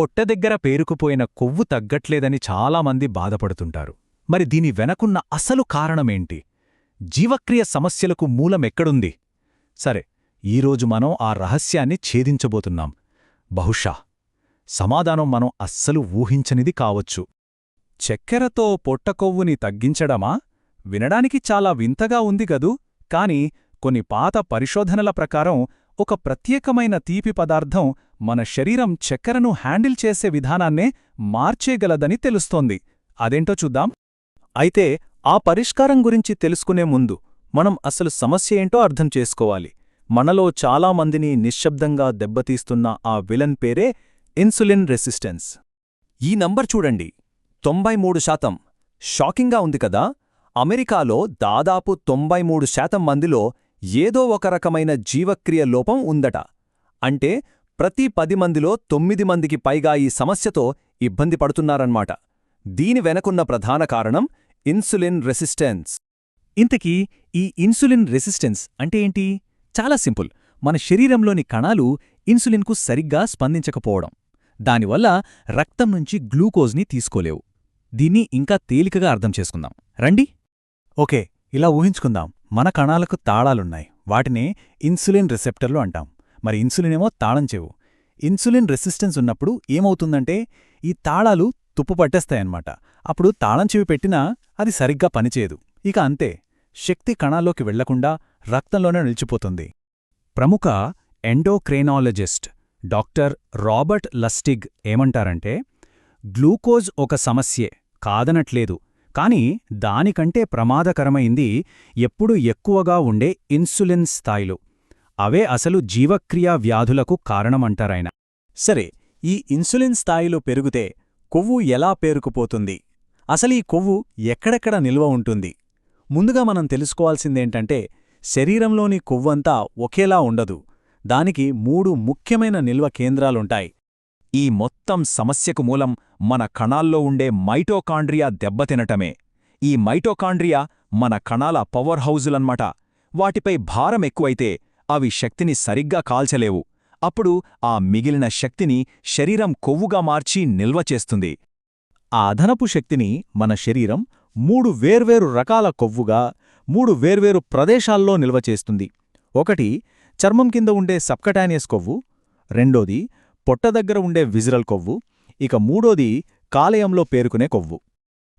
పొట్ట దగ్గర పేరుకుపోయిన కొవ్వు తగ్గట్లేదని చాలామంది బాధపడుతుంటారు. మరి దీని వెనకున్న అసలు కారణమేంటి? జీవక్రియ సమస్యలకు మూలమెక్కడుంది? సరే ఈరోజు మనం ఆ రహస్యాన్ని ఛేదించబోతున్నాం. బహుశా సమాధానం మనం అస్సలు ఊహించనిది కావచ్చు. చక్కెరతో పొట్టకొవ్వుని తగ్గించడమా? వినడానికి చాలా వింతగా ఉంది గదూ కాని కొన్ని పాత పరిశోధనల ప్రకారం ఒక ప్రత్యేకమైన తీపి పదార్థం మన శరీరం చక్కెరను హ్యాండిల్ చేసే విధానాన్నే మార్చేగలదని తెలుస్తోంది. అదేంటో చూద్దాం. అయితే ఆ పరిష్కారం గురించి తెలుసుకునే ముందు మనం అసలు సమస్య ఏంటో అర్థం చేసుకోవాలి. మనలో చాలామందిని నిశ్శబ్దంగా దెబ్బతీస్తున్న ఆ విలన్ పేరే ఇన్సులిన్ రెసిస్టెన్స్. ఈ నంబర్ చూడండి. తొంభై మూడు శాతం. షాకింగ్గా ఉంది కదా? అమెరికాలో దాదాపు తొంభై మూడు శాతం మందిలో ఏదో ఒక రకమైన జీవక్రియ లోపం ఉందట. అంటే ప్రతి పది మందిలో తొమ్మిది మందికి పైగా ఈ సమస్యతో ఇబ్బంది పడుతున్నారన్నమాట. దీని వెనకున్న ప్రధాన కారణం ఇన్సులిన్ రెసిస్టెన్స్. ఇంతకీ ఈ ఇన్సులిన్ రెసిస్టెన్స్ అంటే ఏంటి? చాలా సింపుల్. మన శరీరంలోని కణాలు ఇన్సులిన్కు సరిగ్గా స్పందించకపోవడం. దానివల్ల రక్తం నుంచి గ్లూకోజ్ని తీసుకోలేవు. దీన్ని ఇంకా తేలికగా అర్థం చేసుకుందాం. రండి. ఓకే ఇలా ఊహించుకుందాం. మన కణాలకు తాళాలున్నాయి. వాటినే ఇన్సులిన్ రిసెప్టర్లు అంటాం. మరి ఇన్సులిన్ ఏమో తాళం చెవు. ఇన్సులిన్ రెసిస్టెన్స్ ఉన్నప్పుడు ఏమవుతుందంటే ఈ తాళాలు తుప్పు పట్టేస్తాయన్నమాట. అప్పుడు తాళం చెవి పెట్టినా అది సరిగ్గా పనిచేయదు. ఇక అంతే. శక్తి కణాల్లోకి వెళ్ళకుండా రక్తంలోనే నిలిచిపోతుంది. ప్రముఖ ఎండోక్రేనాలజిస్ట్ డాక్టర్ రాబర్ట్ లస్టిగ్ ఏమంటారంటే గ్లూకోజ్ ఒక సమస్యే కాదనట్లేదు. కాని దానికంటే ప్రమాదకరమైంది ఎప్పుడు ఎక్కువగా ఉండే ఇన్సులిన్ స్థాయిలు. అవే అసలు జీవక్రియా వ్యాధులకు కారణమంటారాయన. సరే ఈ ఇన్సులిన్ స్థాయిలు పెరిగితే కొవ్వు ఎలా పేరుకుపోతుంది? అసలీ కొవ్వు ఎక్కడెక్కడ నిల్వ ఉంటుంది? ముందుగా మనం తెలుసుకోవాల్సిందేంటంటే శరీరంలోని కొవ్వంతా ఒకేలా ఉండదు. దానికి మూడు ముఖ్యమైన నిల్వ కేంద్రాలుంటాయి. ఈ మొత్తం సమస్యకు మూలం మన కణాల్లో ఉండే మైటోకాండ్రియా దెబ్బతినటమే ఈ మైటోకాండ్రియా మన కణాల పవర్ హౌజులన్మాట. వాటిపై భారం ఎక్కువైతే అవి శక్తిని సరిగ్గా కాల్చలేవు. అప్పుడు ఆ మిగిలిన శక్తిని శరీరం కొవ్వుగా మార్చి నిల్వ చేస్తుంది. ఆ అదనపు శక్తిని మన శరీరం మూడు వేర్వేరు రకాల కొవ్వుగా మూడు వేర్వేరు ప్రదేశాల్లో నిల్వ చేస్తుంది. ఒకటి చర్మం కింద ఉండే సబ్కటానియస్ కొవ్వు రెండోది పొట్ట దగ్గర ఉండే విజరల్ కొవ్వు ఇక మూడోది కాలేయంలో పేరుకునే కొవ్వు.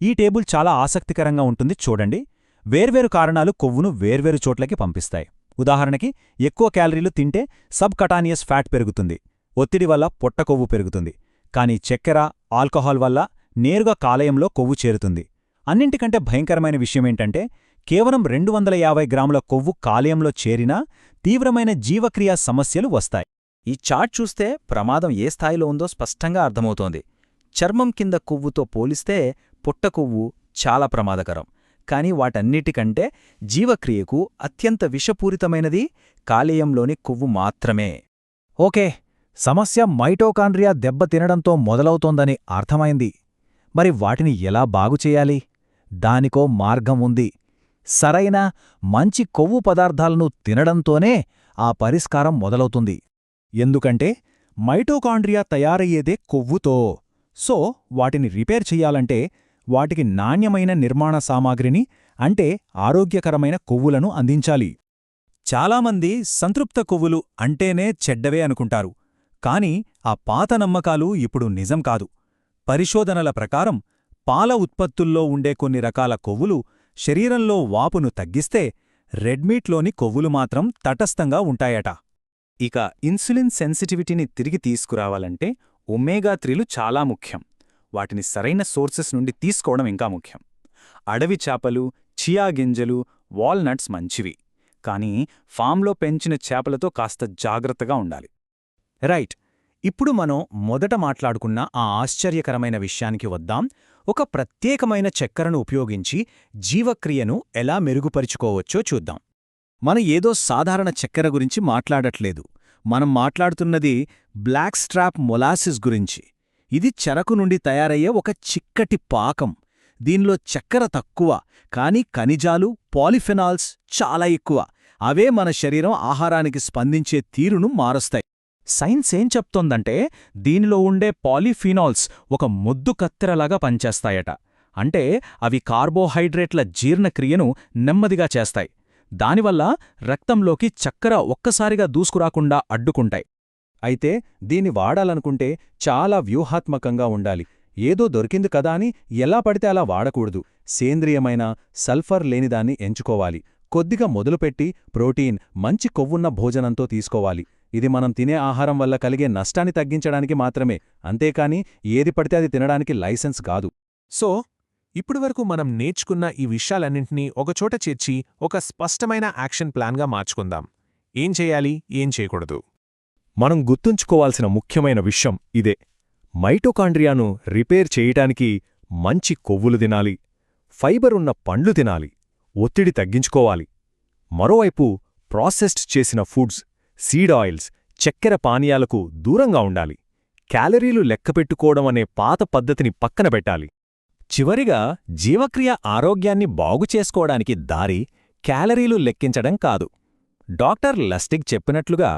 ఈ టేబుల్ చాలా ఆసక్తికరంగా ఉంటుంది చూడండి. వేర్వేరు కారణాలు కొవ్వును వేర్వేరు చోట్లకి పంపిస్తాయి. ఉదాహరణకి ఎక్కువ క్యాలరీలు తింటే సబ్ కటానియస్ ఫ్యాట్ పెరుగుతుంది ఒత్తిడి వల్ల పొట్ట కొవ్వు పెరుగుతుంది కానీ చక్కెర ఆల్కహాల్ వల్ల నేరుగా కాలయంలో కొవ్వు చేరుతుంది. అన్నింటికంటే భయంకరమైన విషయమేంటంటే కేవలం రెండు వందల యాభై గ్రాముల కొవ్వు కాలేయంలో చేరినా తీవ్రమైన జీవక్రియా సమస్యలు వస్తాయి. ఈ చార్ట్ చూస్తే ప్రమాదం ఏ స్థాయిలో ఉందో స్పష్టంగా అర్థమవుతోంది. చర్మం కింద కొవ్వుతో పోలిస్తే పుట్ట కొవ్వు చాలా ప్రమాదకరం. కాని వాటన్నిటికంటే జీవక్రియకు అత్యంత విషపూరితమైనది కాలేయంలోని కొవ్వు మాత్రమే. ఓకే సమస్య మైటోకాండ్రియా దెబ్బతినడంతో మొదలవుతోందని అర్థమైంది. మరి వాటిని ఎలా బాగుచేయాలి దానికో మార్గం ఉంది. సరైన మంచి కొవ్వు పదార్థాలను తినడంతోనే ఆ పరిష్కారం మొదలవుతుంది. ఎందుకంటే మైటోకాండ్రియా తయారయ్యేదే కొవ్వుతో. సో వాటిని రిపేర్ చెయ్యాలంటే వాటికి నాణ్యమైన నిర్మాణ సామాగ్రిని అంటే ఆరోగ్యకరమైన కొవ్వులను అందించాలి. చాలామంది సంతృప్త కొవ్వులు అంటేనే చెడ్డవే అనుకుంటారు. కాని ఆ పాత నమ్మకాలు ఇప్పుడు నిజం కాదు. పరిశోధనల ప్రకారం పాల ఉత్పత్తుల్లో ఉండే కొన్ని రకాల కొవ్వులు శరీరంలో వాపును తగ్గిస్తే రెడ్మీట్లోని కొవ్వులు మాత్రం తటస్థంగా ఉంటాయట. ఇక ఇన్సులిన్ సెన్సిటివిటీని తిరిగి తీసుకురావాలంటే ఒమేగా త్రీలు చాలా ముఖ్యం. వాటిని సరైన సోర్సెస్ నుండి తీసుకోవడం ఇంకా ముఖ్యం. అడవి చేపలు చియా గింజలు వాల్నట్స్ మంచివి. కానీ ఫామ్లో పెంచిన చేపలతో కాస్త జాగ్రత్తగా ఉండాలి. రైట్. ఇప్పుడు మనం మొదట మాట్లాడుకున్న ఆ ఆశ్చర్యకరమైన విషయానికి వద్దాం. ఒక ప్రత్యేకమైన చక్కెరను ఉపయోగించి జీవక్రియను ఎలా మెరుగుపరుచుకోవచ్చో చూద్దాం. మన ఏదో సాధారణ చక్కెర గురించి మాట్లాడట్లేదు. మనం మాట్లాడుతున్నది బ్లాక్ స్ట్రాప్ మొలాసిస్ గురించి. ఇది చెరకు నుండి తయారయ్యే ఒక చిక్కటి పాకం. దీనిలో చక్కెర తక్కువ కాని ఖనిజాలు పాలిఫెనాల్స్ చాలా ఎక్కువ. అవే మన శరీరం ఆహారానికి స్పందించే తీరును మారుస్తాయి. సైన్స్ ఏం చెప్తోందంటే దీనిలో ఉండే పాలిఫినాల్స్ ఒక ముద్దు కత్తెరలాగా పనిచేస్తాయట. అంటే అవి కార్బోహైడ్రేట్ల జీర్ణక్రియను నెమ్మదిగా చేస్తాయి. దానివల్ల రక్తంలోకి చక్కెర ఒక్కసారిగా దూసుకురాకుండా అడ్డుకుంటాయి. అయితే దీన్ని వాడాలనుకుంటే చాలా వ్యూహాత్మకంగా ఉండాలి. ఏదో దొరికింది కదా అని ఎలా పడితే అలా వాడకూడదు. సేంద్రియమైన సల్ఫర్ లేనిదాన్ని ఎంచుకోవాలి. కొద్దిగా మొదలుపెట్టి ప్రోటీన్ మంచి కొవ్వున్న భోజనంతో తీసుకోవాలి. ఇది మనం తినే ఆహారం వల్ల కలిగే నష్టాన్ని తగ్గించడానికి మాత్రమే. అంతేకాని ఏది పడితే అది తినడానికి లైసెన్స్ కాదు. సో ఇప్పటివరకు మనం నేర్చుకున్న ఈ విషయాలన్నింటినీ ఒకచోట చేర్చి ఒక స్పష్టమైన యాక్షన్ ప్లాన్గా మార్చుకుందాం. ఏం చేయాలి? ఏం చేయకూడదు? మనం గుర్తుంచుకోవాల్సిన ముఖ్యమైన విషయం ఇదే. మైటోకాండ్రియాను రిపేర్ చేయటానికి మంచి కొవ్వులు తినాలి ఫైబర్ ఉన్న పండ్లు తినాలి ఒత్తిడి తగ్గించుకోవాలి. మరోవైపు ప్రాసెస్డ్ చేసిన ఫుడ్స్ సీడ్ ఆయిల్స్ చక్కెర పానీయాలకు దూరంగా ఉండాలి. క్యాలరీలు లెక్కపెట్టుకోవడం అనే పాత పద్ధతిని పక్కన పెట్టాలి. చివరిగా జీవక్రియ ఆరోగ్యాన్ని బాగుచేసుకోవడానికి దారి క్యాలరీలు లెక్కించడం కాదు. డాక్టర్ లస్టిక్ చెప్పినట్లుగా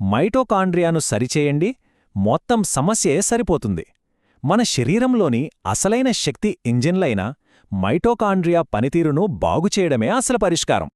మైటోకాండ్రియాను సరిచేయండి మొత్తం సమస్యే సరిపోతుంది. మన శరీరంలోని అసలైన శక్తి ఇంజిన్లైన మైటోకాండ్రియా పనితీరును బాగుచేయడమే అసలు పరిష్కారం.